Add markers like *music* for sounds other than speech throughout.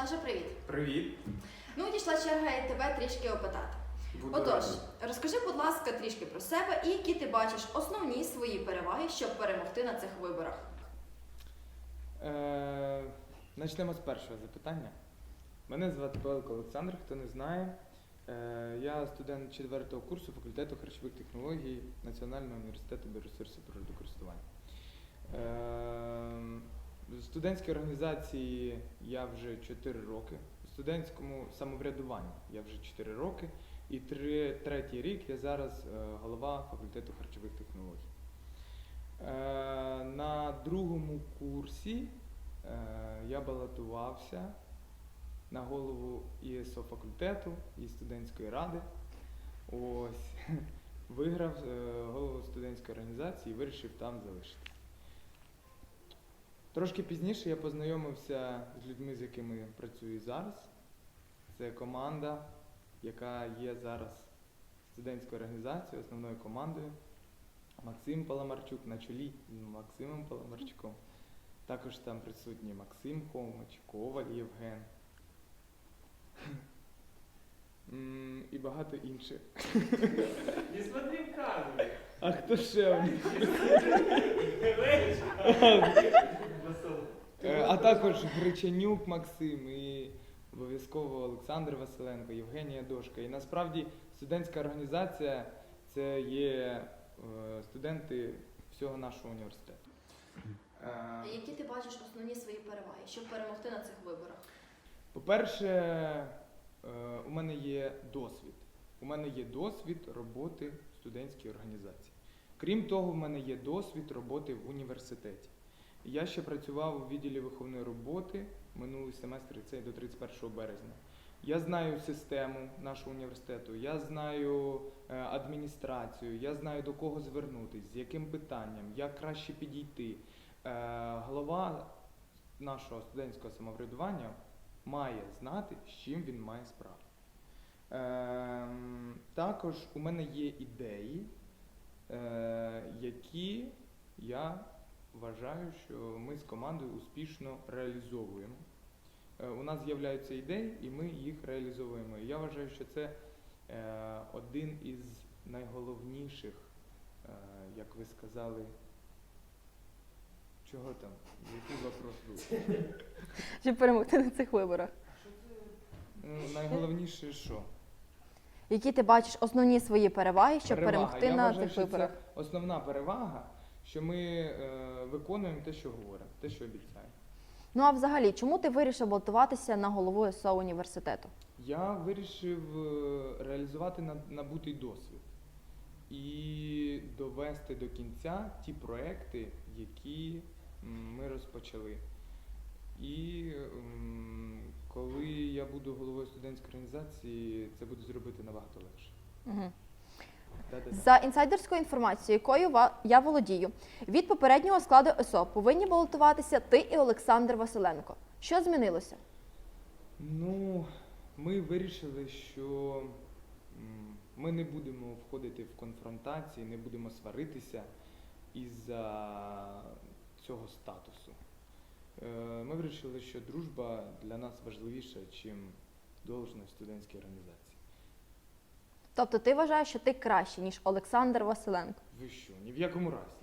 Саша, привіт. Привіт. Ну, дійшла черга і тебе трішки опитати. Буду Отож, радий. розкажи, будь ласка, трішки про себе і які ти бачиш основні свої переваги, щоб перемогти на цих виборах. Е, Почнемо з першого запитання. Мене звати Павлик Олександр, хто не знає. Е, Я студент 4 курсу факультету харчових технологій Національного університету біоресурсів природокористування. Студентській організації я вже 4 роки, в студентському самоврядуванні я вже 4 роки, і три, третій рік я зараз е, голова факультету харчових технологій. Е, На другому курсі е, я балотувався на голову ІСО факультету і студентської ради. Ось *laughs* виграв голову студентської організації і вирішив там залишитися. Трошки пізніше я познайомився з людьми, з якими працюю зараз. Це команда, яка є зараз студентською організацією, основною командою. Максим Паламарчук на чолі з Максимом Паламарчуком. Також там присутні Максим Хомич, Коваль Євген. І багато інших. Не смотри в камеру. А хто ще? Е, А також Гречанюк Максим і обов'язково Олександр Василенко, Євгенія Дошка. І насправді студентська організація це є е, студенти всього нашого університету. Е, Які ти бачиш основні свої переваги, щоб перемогти на цих виборах? По-перше, е, у мене є досвід. У мене є досвід роботи в студентській організації. Крім того, в мене є досвід роботи в університеті. Я ще працював у відділі виховної роботи минулий семестр, і це до 31 березня. Я знаю систему нашого університету, я знаю е, адміністрацію, я знаю до кого звернутися, з яким питанням, як краще підійти. Е, Голова нашого студентського самоврядування має знати, з чим він має справу. Ем, також у мене є ідеї, е, які я вважаю, що ми з командою успішно реалізовуємо. Е, у нас з'являються ідеї, і ми їх реалізовуємо. І я вважаю, що це е, один із найголовніших, е, як ви сказали, чого там? Який вопрос був? щоб перемогти на цих виборах. Ну, найголовніше що? Які ти бачиш основні свої переваги, щоб перемогти Я на вважаю, цих що виборах? Це основна перевага, що ми е, виконуємо те, що говоримо, те, що обіцяємо. Ну а взагалі, чому ти вирішив балотуватися на голову СО університету? Я вирішив е, реалізувати набутий досвід і довести до кінця ті проекти, які ми розпочали. І коли я буду головою студентської організації, це буде зробити набагато легше. Угу. За інсайдерською інформацією, якою я володію, від попереднього складу СО повинні балотуватися ти і Олександр Василенко. Що змінилося? Ну, ми вирішили, що ми не будемо входити в конфронтації, не будемо сваритися із-за цього статусу. Е, Ми вирішили, що дружба для нас важливіша, ніж должність студентській організації. Тобто ти вважаєш, що ти краще, ніж Олександр Василенко? Ви що, ні в якому разі.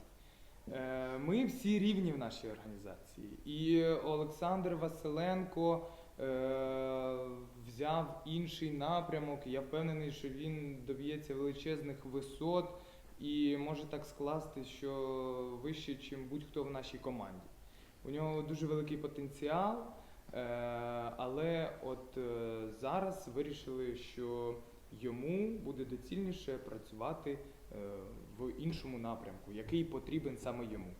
Е, Ми всі рівні в нашій організації. І Олександр Василенко е, взяв інший напрямок. Я впевнений, що він доб'ється величезних висот і може так скласти, що вище, ніж будь-хто в нашій команді. У нього дуже великий потенціал, е, але от е, зараз вирішили, що йому буде доцільніше працювати е, в іншому напрямку, який потрібен саме йому.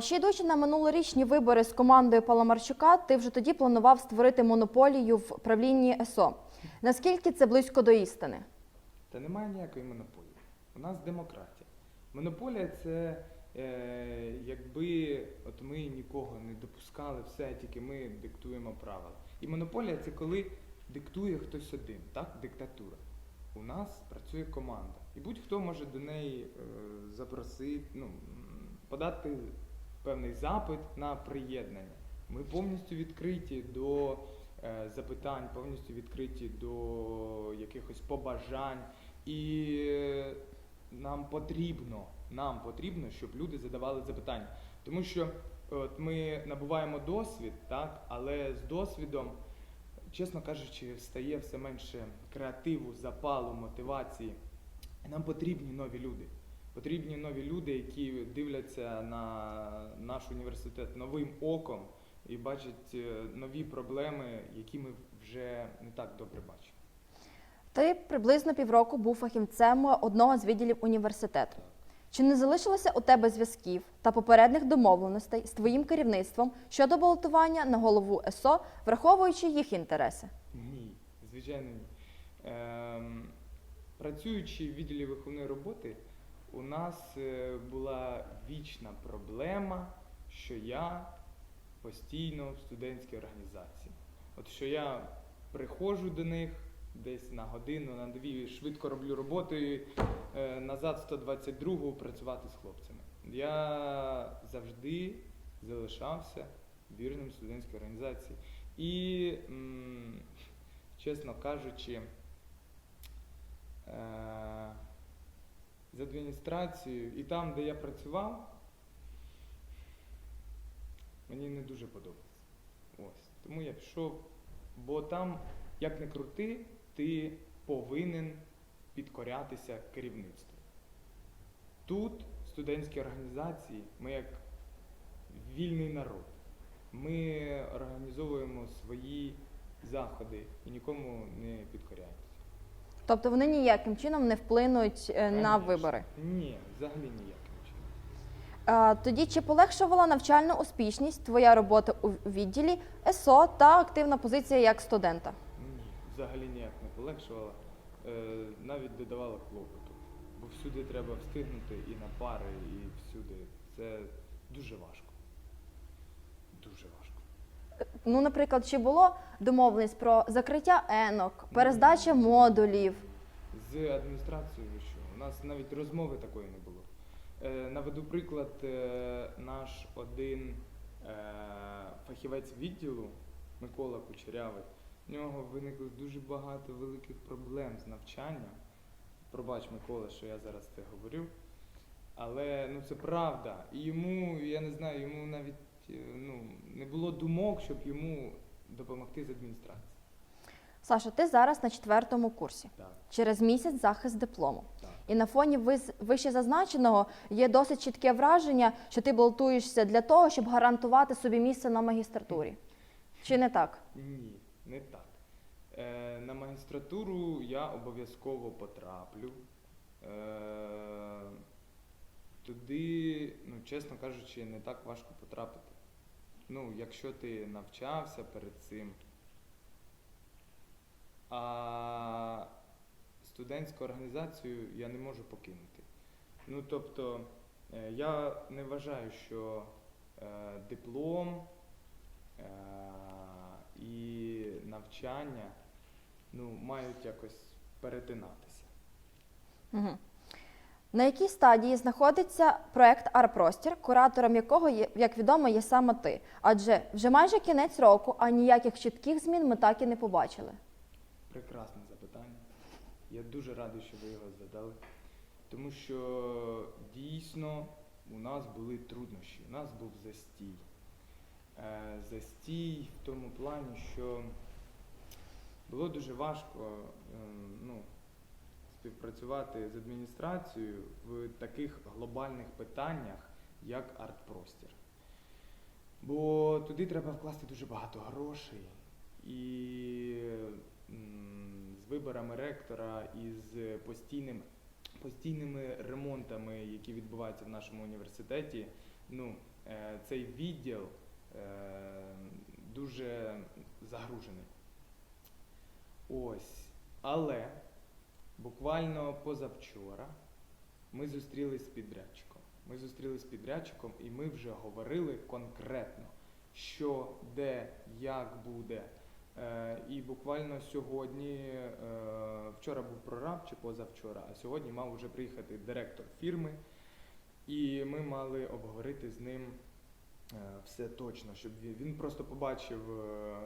Ще йдучи на минулорічні вибори з командою Паламарчука, ти вже тоді планував створити монополію в правлінні СО. Наскільки це близько до істини? Та немає ніякої монополії. У нас демократія. Монополія це е, якби от ми нікого не допускали, все, тільки ми диктуємо правила. І монополія це коли диктує хтось один, так? Диктатура. У нас працює команда. І будь-хто може до неї е, запросити, ну, подати певний запит на приєднання. Ми повністю відкриті до е, запитань, повністю відкриті до якихось побажань. І е, нам потрібно, нам потрібно, щоб люди задавали запитання. Тому що от ми набуваємо досвід, так, але з досвідом, чесно кажучи, стає все менше креативу, запалу, мотивації. Нам потрібні нові люди. Потрібні нові люди, які дивляться на наш університет новим оком і бачать е, нові проблеми, які ми вже не так добре бачимо. Ти приблизно півроку був фахівцем одного з відділів університету. Чи не залишилося у тебе зв'язків та попередніх домовленостей з твоїм керівництвом щодо балотування на голову ЕСО, враховуючи їх інтереси? Ні, звичайно, ні. Ем, працюючи в відділі виховної роботи, у нас е, була вічна проблема, що я постійно в студентській організації. От що я приходжу до них десь на годину, на дві, швидко роблю роботу е, назад 122 працювати з хлопцями. Я завжди залишався вірним студентській організації. І, чесно кажучи, е, з адміністрацією і там, де я працював, мені не дуже подобається. Ось. Тому я пішов, бо там, як не крути, ти повинен підкорятися керівництву. Тут, студентській організації, ми як вільний народ. Ми організовуємо свої заходи і нікому не підкоряємося. Тобто вони ніяким чином не вплинуть е, на Конечно. вибори. Ні, взагалі ніяким чином. Тоді чи полегшувала навчальну успішність твоя робота у відділі ЕСО та активна позиція як студента? Ні, взагалі ніяк полегшувала, е, навіть додавала клопоту. Бо всюди треба встигнути і на пари, і всюди. Це дуже важко. Дуже важко. Ну, наприклад, чи було домовленість про закриття енок, перездача модулів? З адміністрацією що? У нас навіть розмови такої не було. Е, наведу приклад, е, наш один е, фахівець відділу Микола Кучерявий. В нього виникло дуже багато великих проблем з навчанням. Пробач, Микола, що я зараз це говорю. Але ну це правда. І йому, я не знаю, йому навіть е, ну, не було думок, щоб йому допомогти з адміністрації. Саша, ти зараз на четвертому курсі. Так, Через місяць захист диплому. так. І на фоні вище зазначеного є досить чітке враження, що ти балотуєшся для того, щоб гарантувати собі місце на магістратурі. Чи не так? Ні, не так. Е, на магістратуру я обов'язково потраплю. Е, туди, ну, чесно кажучи, не так важко потрапити. Ну, якщо ти навчався перед цим. А студентську організацію я не можу покинути. Ну, тобто, е, я не вважаю, що е, диплом е, і навчання ну, мають якось перетинатися. Угу. На якій стадії знаходиться проект Арпростір, куратором якого, є, як відомо, є саме ти? Адже вже майже кінець року, а ніяких чітких змін ми так і не побачили. Прекрасне запитання. Я дуже радий, що ви його задали. Тому що дійсно у нас були труднощі, у нас був застій. Е, Застій в тому плані, що було дуже важко е, ну, співпрацювати з адміністрацією в таких глобальних питаннях, як артпростір. Бо туди треба вкласти дуже багато грошей. І з виборами ректора і з постійним, постійними ремонтами, які відбуваються в нашому університеті, ну, е, цей відділ е, дуже загружений. Ось. Але буквально позавчора ми зустрілись з підрядчиком. Ми зустрілись з підрядчиком і ми вже говорили конкретно, що, де, як буде. Е, і буквально сьогодні, е, вчора був прораб чи позавчора, а сьогодні мав вже приїхати директор фірми. І ми мали обговорити з ним е, все точно, щоб він, він просто побачив е,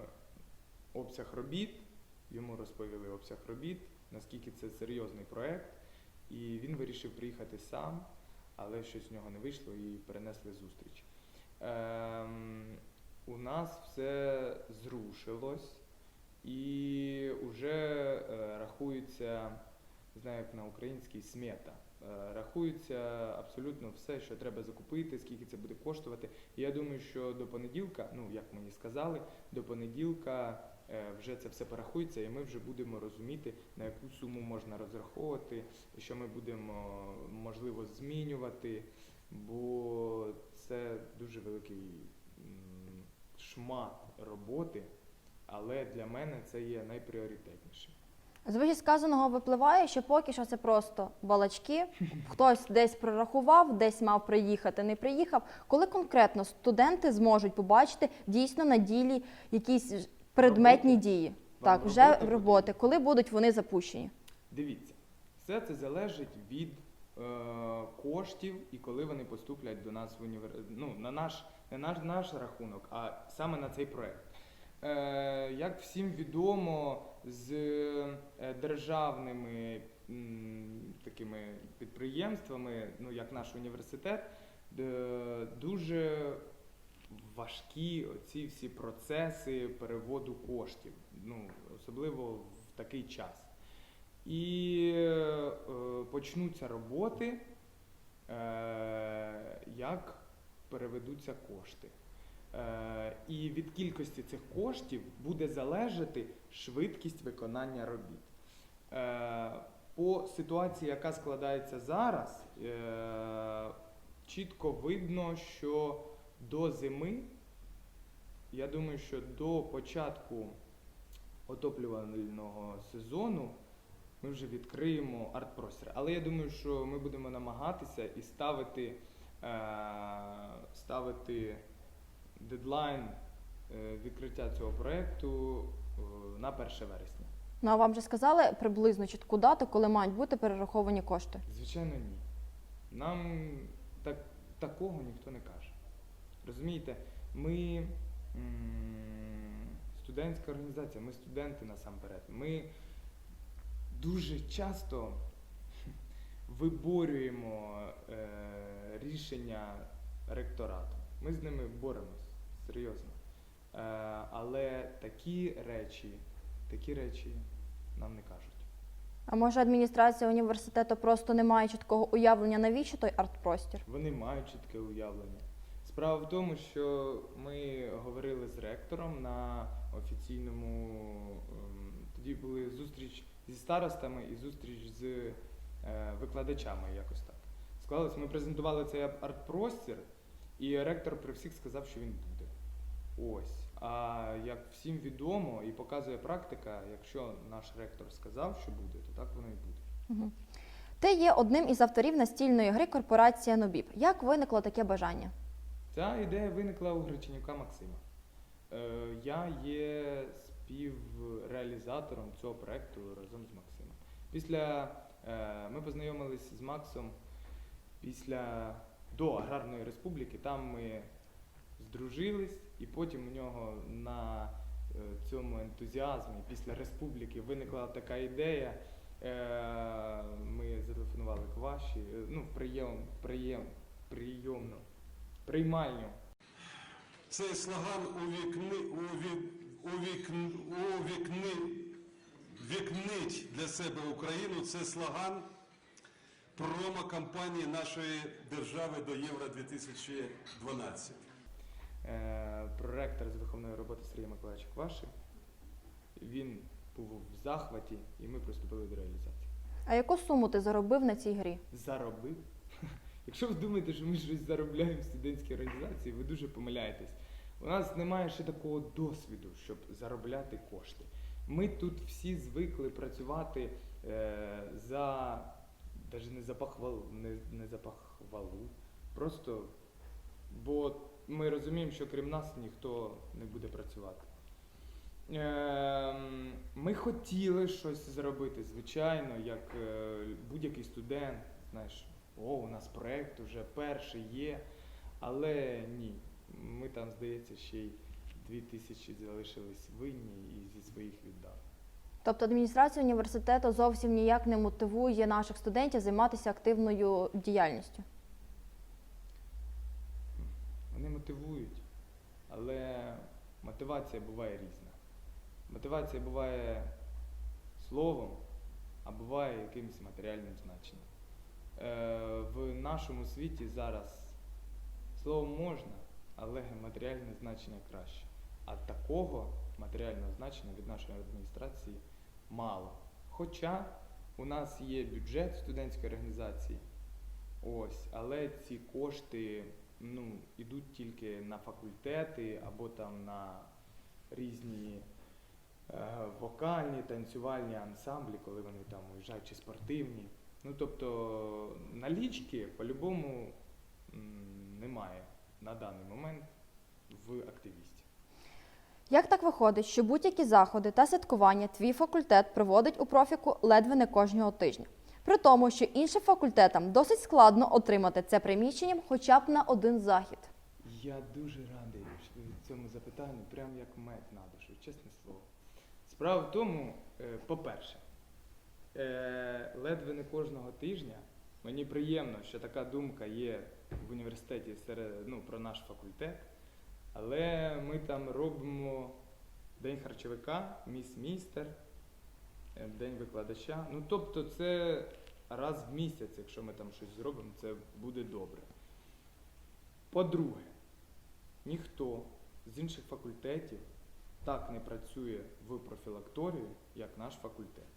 обсяг робіт, йому розповіли обсяг робіт, наскільки це серйозний проєкт, і він вирішив приїхати сам, але щось в нього не вийшло і перенесли зустріч. Ем, у нас все зрушилось і вже е, рахується, знаю, як на українській смета. Е, рахується абсолютно все, що треба закупити, скільки це буде коштувати. І я думаю, що до понеділка, ну як мені сказали, до понеділка вже це все порахується, і ми вже будемо розуміти, на яку суму можна розраховувати, що ми будемо можливо змінювати, бо це дуже великий шмат роботи, але для мене це є найпріоритетнішим. З вище сказаного випливає, що поки що це просто балачки. Хтось десь прорахував, десь мав приїхати, не приїхав. Коли конкретно студенти зможуть побачити дійсно на ділі якісь предметні Роботи? дії? Так, вже роботи роботи, коли будуть вони запущені? Дивіться, все це залежить від е, коштів і коли вони поступлять до нас в універ... ну, на наш, не наш, наш рахунок, а саме на цей проект. Е, як всім відомо, з е, державними м, такими підприємствами, ну як наш університет, е, дуже важкі оці всі процеси переводу коштів, ну, особливо в такий час. І е, почнуться роботи, е, як переведуться кошти. Е, і від кількості цих коштів буде залежати швидкість виконання робіт. Е, по ситуації, яка складається зараз, е, чітко видно, що до зими, я думаю, що до початку отоплювального сезону ми вже відкриємо арт-простір. Але я думаю, що ми будемо намагатися і ставити, е, ставити дедлайн е, відкриття цього проєкту е, на 1 вересня. Ну а вам вже сказали приблизно чітку дату, коли мають бути перераховані кошти? Звичайно, ні. Нам так, такого ніхто не каже. Розумієте, ми студентська організація, ми студенти насамперед. Ми дуже часто виборюємо е, рішення ректорату. Ми з ними боремось, серйозно. Е, але такі речі, такі речі нам не кажуть. А може адміністрація університету просто не має чіткого уявлення, навіщо той арт-простір? Вони мають чітке уявлення. Справа в тому, що ми говорили з ректором на офіційному. ем, Тоді були зустріч зі старостами і зустріч з е, викладачами якось так. Склалось, ми презентували цей арт-простір, і ректор при всіх сказав, що він буде. Ось. А як всім відомо і показує практика, якщо наш ректор сказав, що буде, то так воно і буде. Ти є одним із авторів настільної гри корпорація Нобіб. Як виникло таке бажання? Ця ідея виникла у Греченюка Максима. Е, я є співреалізатором цього проекту разом з Максимом. Після е, ми познайомились з Максом після до Аграрної республіки. Там ми здружились, і потім у нього на е, цьому ентузіазмі після республіки виникла така ідея. Ми зателефонували Кваші, ну, прийом, прийом, прийомну, приймальню. Цей слоган увікни, уві, увікн, увікни, вікнить для себе Україну. Це слоган промо-кампанії нашої держави до Євро 2012. Е, проректор з виховної роботи Сергій Миколаївич Кваши. Він був в захваті, і ми приступили до реалізації. А яку суму ти заробив на цій грі? Заробив. Якщо ви думаєте, що ми щось заробляємо в студентській організації, ви дуже помиляєтесь. У нас немає ще такого досвіду, щоб заробляти кошти. Ми тут всі звикли працювати е, за навіть не за похвалу, не, не за похвалу. Просто бо ми розуміємо, що крім нас ніхто не буде працювати. Ем, Ми хотіли щось зробити, звичайно, як е, будь-який студент. Знаєш, о, у нас проєкт вже перший є. Але ні. ми там, здається, ще й дві тисячі залишились винні і зі своїх віддав. Тобто адміністрація університету зовсім ніяк не мотивує наших студентів займатися активною діяльністю. Вони мотивують, але мотивація буває різна. Мотивація буває словом, а буває якимось матеріальним значенням. Е, в нашому світі зараз словом можна, але матеріальне значення краще. А такого матеріального значення від нашої адміністрації мало. Хоча у нас є бюджет студентської організації, ось, але ці кошти ну, ідуть тільки на факультети або там на різні е, вокальні, танцювальні ансамблі, коли вони там уїжджають, чи спортивні. Ну, тобто налічки по-любому немає на даний момент в активісті. Як так виходить, що будь-які заходи та святкування твій факультет проводить у профіку ледве не кожного тижня? При тому, що іншим факультетам досить складно отримати це приміщенням хоча б на один захід. Я дуже радий цьому запитанню, прям як мед на душу, чесне слово. Справа в тому, е, по-перше, ледве не кожного тижня мені приємно, що така думка є в університеті серед, ну, про наш факультет, але ми там робимо День харчовика, міс містер, е, День викладача. Ну, тобто це раз в місяць, якщо ми там щось зробимо, це буде добре. По-друге, ніхто з інших факультетів так не працює в профілакторію, як наш факультет.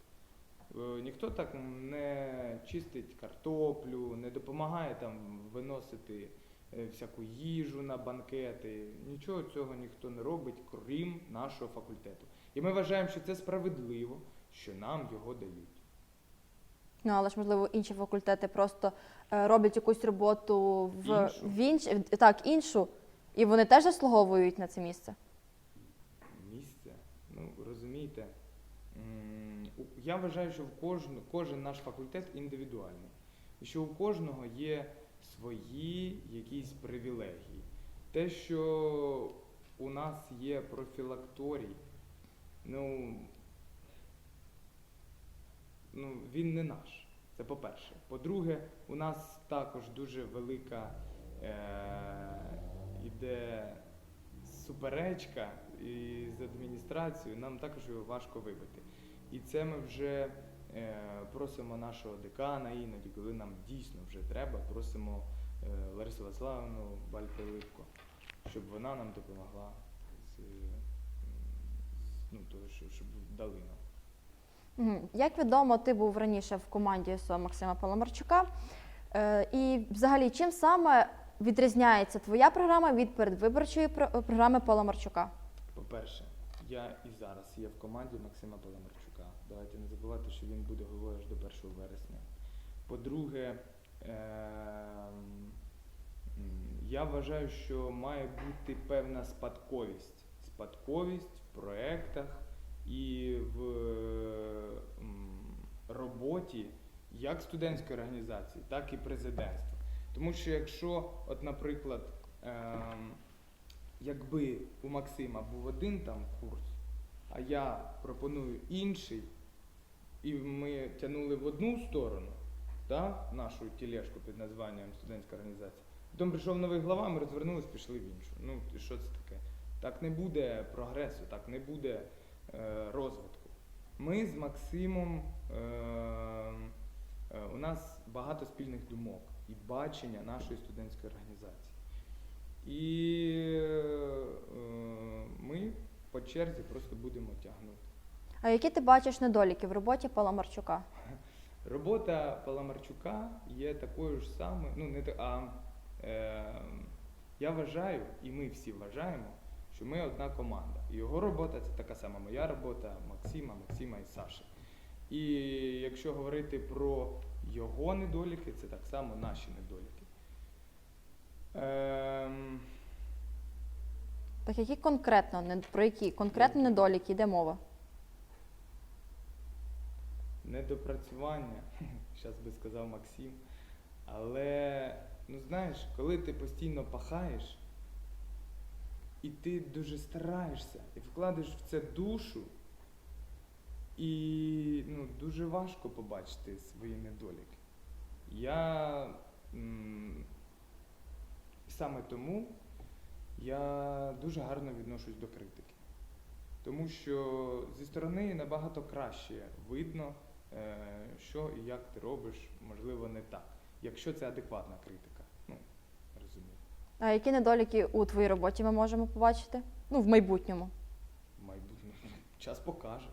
Е, Ніхто так не чистить картоплю, не допомагає там виносити е, всяку їжу на банкети. Нічого цього ніхто не робить, крім нашого факультету. І ми вважаємо, що це справедливо, що нам його дають. Ну але ж можливо інші факультети просто е, роблять якусь роботу в, Іншу. в інш, так, іншу, і вони теж заслуговують на це місце. місце. Ну, розумієте, м, у- я вважаю, що в кожен, кожен наш факультет індивідуальний. І що у кожного є свої якісь привілегії. Те, що у нас є профілакторій, ну, ну він не наш. Це по-перше. По-друге, у нас також дуже велика е- іде суперечка з адміністрацією, нам також його важко вибити. І це ми вже е, просимо нашого декана іноді, коли нам дійсно вже треба, просимо е, Ларису Владиславовну Бальпилипко, щоб вона нам допомогла з, з ну, того, що, щоб дали нам. Як відомо, ти був раніше в команді СО Максима Паламарчука. Е, І взагалі, чим саме відрізняється твоя програма від передвиборчої про- програми Паламарчука? По-перше, я і зараз є в команді Максима Паламарчука. Давайте не забувати, що він буде головою аж до 1 вересня. По-друге, ем, я вважаю, що має бути певна спадковість. Спадковість в проєктах і в роботі як студентської організації, так і президентства. Тому що якщо, от, наприклад, ем, якби у Максима був один там курс, а я пропоную інший, і ми тягнули в одну сторону, да, нашу тележку під названням студентська організація. Потім прийшов новий глава, ми розвернулись, пішли в іншу. Ну, і що це таке? Так не буде прогресу, так не буде е, розвитку. Ми з Максимом, е, е, у нас багато спільних думок і бачення нашої студентської організації. І е, ми по черзі просто будемо тягнути. А які ти бачиш недоліки в роботі Паламарчука? Робота Паламарчука є такою ж самою, ну не а е, я вважаю, і ми всі вважаємо, що ми одна команда. І його робота це така сама моя робота, Максима, Максима і Саші. І якщо говорити про його недоліки, це так само наші недоліки. Ем, Так які конкретно про які конкретно недоліки йде мова? Недопрацювання, *laughs* зараз би сказав Максим. Але, ну знаєш, коли ти постійно пахаєш, і ти дуже стараєшся і вкладеш в це душу, і ну, дуже важко побачити свої недоліки. Я м, саме тому я дуже гарно відношусь до критики. Тому що зі сторони набагато краще видно, що і як ти робиш, можливо, не так, якщо це адекватна критика. Ну, розумію. А які недоліки у твоїй роботі ми можемо побачити? Ну, в майбутньому. В майбутньому час покаже.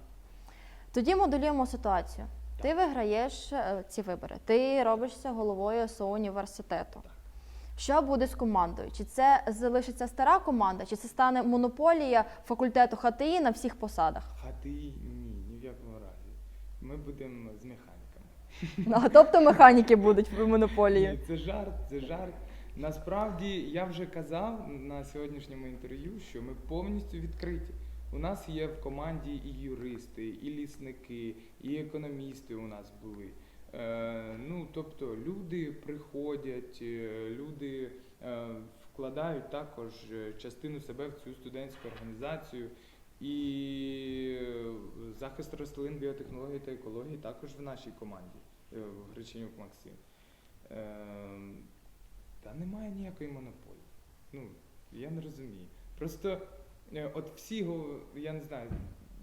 Тоді моделюємо ситуацію. Ти виграєш е, ці вибори, ти робишся головою СО університету. Так. Що буде з командою? Чи це залишиться стара команда, чи це стане монополія факультету ХТІ на всіх посадах? Хати ні, ні в якому разі. Ми будемо з механіками. Ну, а тобто механіки будуть в монополії. Ні, це жарт, це жарт. Насправді я вже казав на сьогоднішньому інтерв'ю, що ми повністю відкриті. У нас є в команді і юристи, і лісники, і економісти у нас були. Е, ну, тобто люди приходять, е, люди е, вкладають також е, частину себе в цю студентську організацію. І е, захист рослин, біотехнології та екології також в нашій команді, е, в Греченюк Максим. Ем, Та немає ніякої монополії. Ну, я не розумію. Просто е, от всі, я не знаю,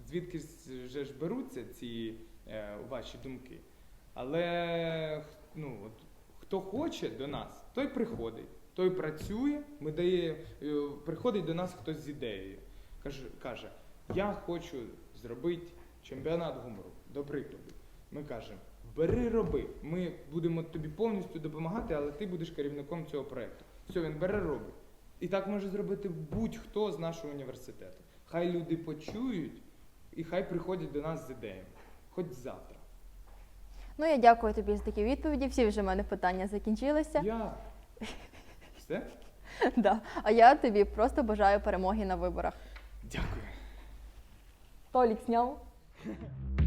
звідки вже ж беруться ці е, ваші думки. Але ну, от, хто хоче до нас, той приходить, той працює, ми дає, е, приходить до нас хтось з ідеєю. Каже, каже, я хочу зробити чемпіонат гумору, до прикладу. Ми кажемо, бери роби. Ми будемо тобі повністю допомагати, але ти будеш керівником цього проєкту. Все, він бере роби. І так може зробити будь-хто з нашого університету. Хай люди почують і хай приходять до нас з ідеями. Хоч завтра. Ну, я дякую тобі за такі відповіді. Всі вже в мене питання закінчилися. Я. *laughs* Все? Да. А я тобі просто бажаю перемоги на виборах. Дякую. Толік зняв. *laughs*